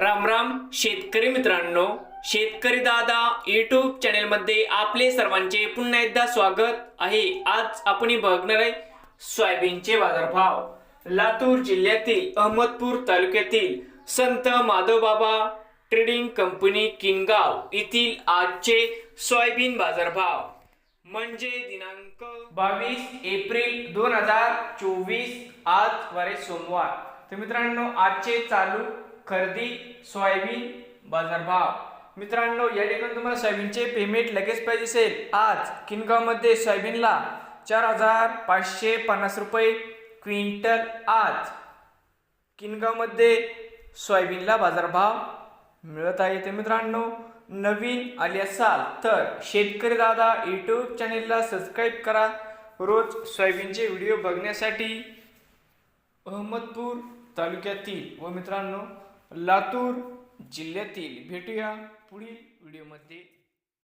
राम राम शेतकरी मित्रांनो. शेतकरी दादा युट्यूब चॅनेलमध्ये आपले सर्वांचे पुन्हा एकदा स्वागत आहे. आज आपण बघणार आहे सोयाबीनचे बाजारभाव. लातूर जिल्ह्यातील अहमदपूर तालुक्यातील संत माधवबाबा ट्रेडिंग कंपनी किनगाव येथील आजचे सोयाबीन बाजारभाव. म्हणजे दिनांक बावीस एप्रिल दोन हजार चोवीस आज वारे सोमवार. तर मित्रांनो आजचे चालू खरेदी सोयाबीन बाजारभाव. मित्रांनो या ठिकाणी तुम्हाला सोयाबीनचे पेमेंट लगेच पाहिजे असेल. आज किनगावमध्ये सोयाबीनला चार हजार पाचशे पन्नास रुपये क्विंटल आज. किनगावमध्ये सोयाबीनला बाजारभाव मिळत आहे तर मित्रांनो. नवीन आले असाल तर शेतकरी दादा यूट्यूब चॅनेलला सबस्क्राईब करा. रोज सोयाबीनचे व्हिडिओ बघण्यासाठी अहमदपूर तालुक्यातील व मित्रांनो लातूर जिल्ह्यातील भेटूया पुढील व्हिडिओमध्ये.